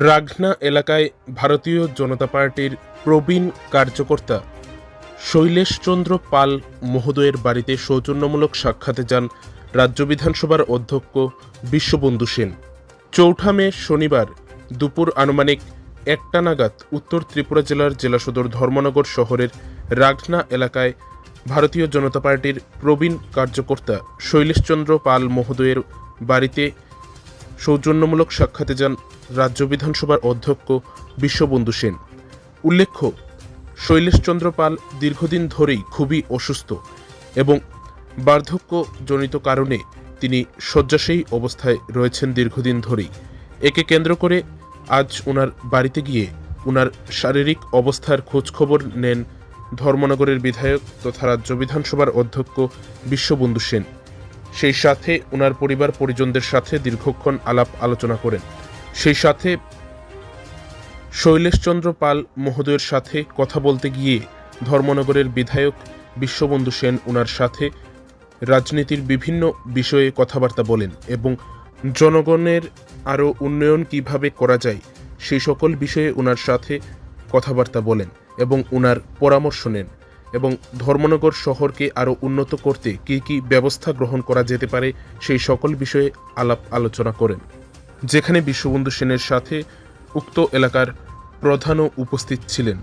রাগনা এলাকায় ভারতীয় জনতা পার্টির প্রবীণ কার্যকর্তা শৈলেশচন্দ্র পাল মহোদয়ের বাড়িতে সৌজন্যমূলক সাক্ষাতে যান রাজ্য বিধানসভার অধ্যক্ষ বিশ্ববন্ধু সেন। চৌঠা মে শনিবার দুপুর আনুমানিক একটা নাগাদ উত্তর ত্রিপুরা জেলার জেলা সদর ধর্মনগর শহরের রাগনা এলাকায় ভারতীয় জনতা পার্টির প্রবীণ কার্যকর্তা শৈলেশচন্দ্র পাল মহোদয়ের বাড়িতে সৌজন্যমূলক সাক্ষাতে যান রাজ্য বিধানসভার অধ্যক্ষ বিশ্ববন্ধু সেন। উল্লেখ্য, শৈলেশচন্দ্র পাল দীর্ঘদিন ধরেই খুবই অসুস্থ এবং বার্ধক্যজনিত কারণে তিনি শয্যাশয়ী অবস্থায় রয়েছেন দীর্ঘদিন ধরেই। একে কেন্দ্র করে আজ ওনার বাড়িতে গিয়ে ওনার শারীরিক অবস্থার খোঁজখবর নেন ধর্মনগরের বিধায়ক তথা রাজ্য বিধানসভার অধ্যক্ষ বিশ্ববন্ধু সেন। সেই সাথে ওনার পরিবার পরিজনদের সাথে দীর্ঘক্ষণ আলাপ আলোচনা করেন। সেই সাথে শৈলেশচন্দ্র পাল মহোদয়ের সাথে কথা বলতে গিয়ে ধর্মনগরের বিধায়ক বিশ্ববন্ধু সেন ওনার সাথে রাজনীতির বিভিন্ন বিষয়ে কথাবার্তা বলেন এবং জনগণের আরও উন্নয়ন কীভাবে করা যায় সেই সকল বিষয়ে ওনার সাথে কথাবার্তা বলেন এবং ওনার পরামর্শ নেন। এবং ধর্মনগর শহরকে আরও উন্নত করতে কি কি ব্যবস্থা গ্রহণ করা যেতে পারে সেই সকল বিষয়ে আলাপ আলোচনা করেন। যেখানে বিশ্ববন্ধু সেনের সাথে উক্ত এলাকার প্রধানও উপস্থিত ছিলেন।